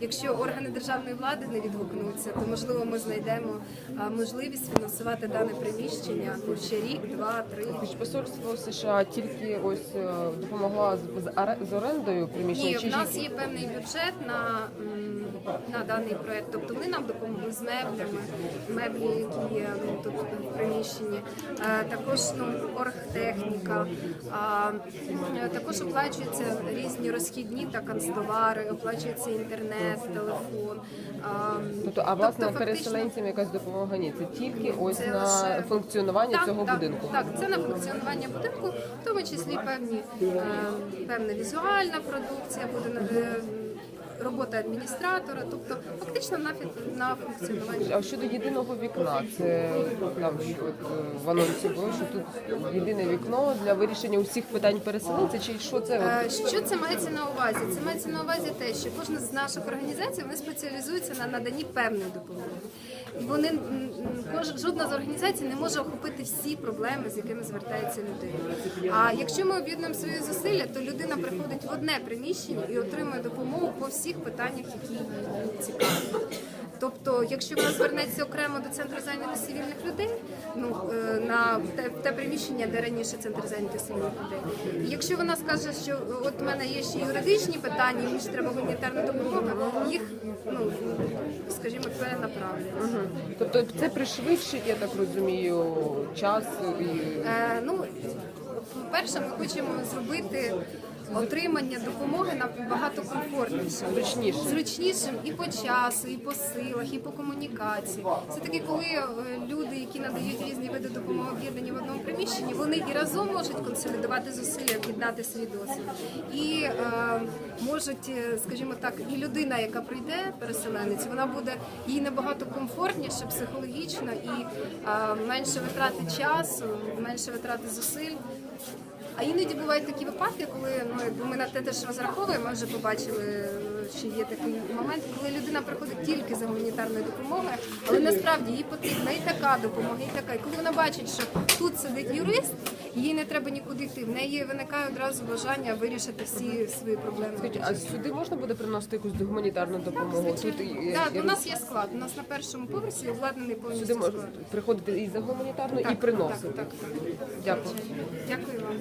якщо органи державної влади не відгукнуться, то можливо ми знайдемо можливість фінансувати дане приміщення ну, ще рік, два, три. Посольство США тільки ось е, допомогла з, з, орендою приміщення. Ні, в нас є певний бюджет на, на даний проект. Тобто вони нам допомогли з меблями, меблі, які є ну, тут в приміщенні. Е, Також ну, оргтехніка, е, також оплачуються різні розхідні та канцтовари, оплачується інтернет, телефон. Тобто, а власне тобто, переселенцям якась допомога ні. Це тільки ось Це на лише- функціонування так, цього так, будинку. Так, це на функціонування будинку, в тому числі певні е, певна візуальна продукція буде на- е, робота адміністратора, тобто фактично на на функціонування. А щодо єдиного вікна, це там от, е, в анонсі було, що тут єдине вікно для вирішення усіх питань переселенців, чи що це? Е, Що це мається на увазі? Це мається на увазі те, що кожна з наших організацій вони спеціалізується на наданні певної допомоги. Вони жодна з організацій не може охопити всі проблеми, з якими звертається людина. А якщо ми об'єднуємо свої зусилля, то людина приходить в одне приміщення і отримує допомогу по всіх питаннях, які цікаві. Тобто, якщо вона звернеться окремо до центру зайнятості цивільних людей, ну е, на те, те приміщення, де раніше центр зайнятості цивільних людей. І якщо вона скаже, що от у мене є ще юридичні питання, мені ще треба гуманітарна допомога, їх ну скажімо, перенаправлять. Мгм. Тобто це пришвидшить, я так розумію, час і Е, ну, по-перше, ми хочемо зробити отримання допомоги набагато комфортнішим. Зручнішим. Зручнішим і по часу, і по силах, і по комунікації. Це таки, коли е, люди, які надають різні види допомоги об'єднані в одному приміщенні, вони і разом можуть консолідувати зусилля, об'єднати свій досвід. І е, можуть, е, скажімо так, і людина, яка прийде, переселенець, вона буде їй набагато комфортніше психологічно і е, менше витрати часу, менше витрати зусиль. А іноді бувають такі випадки, коли ну якби ми на те теж розраховуємо, ми вже побачили, що є такий момент, коли людина приходить тільки за гуманітарною допомогою, але насправді їй потрібна і така допомога, і така. І коли вона бачить, що тут сидить юрист, їй не треба нікуди йти. В неї виникає одразу бажання вирішити всі свої проблеми. Скажіть, а сюди можна буде приносити якусь гуманітарну допомогу? Тут і- Так, і у нас є склад. У нас на першому поверсі обладнаний повністю сюди склад. можна приходити і за гуманітарну, і приносити. Так, так, так. Дякую. Дякую вам.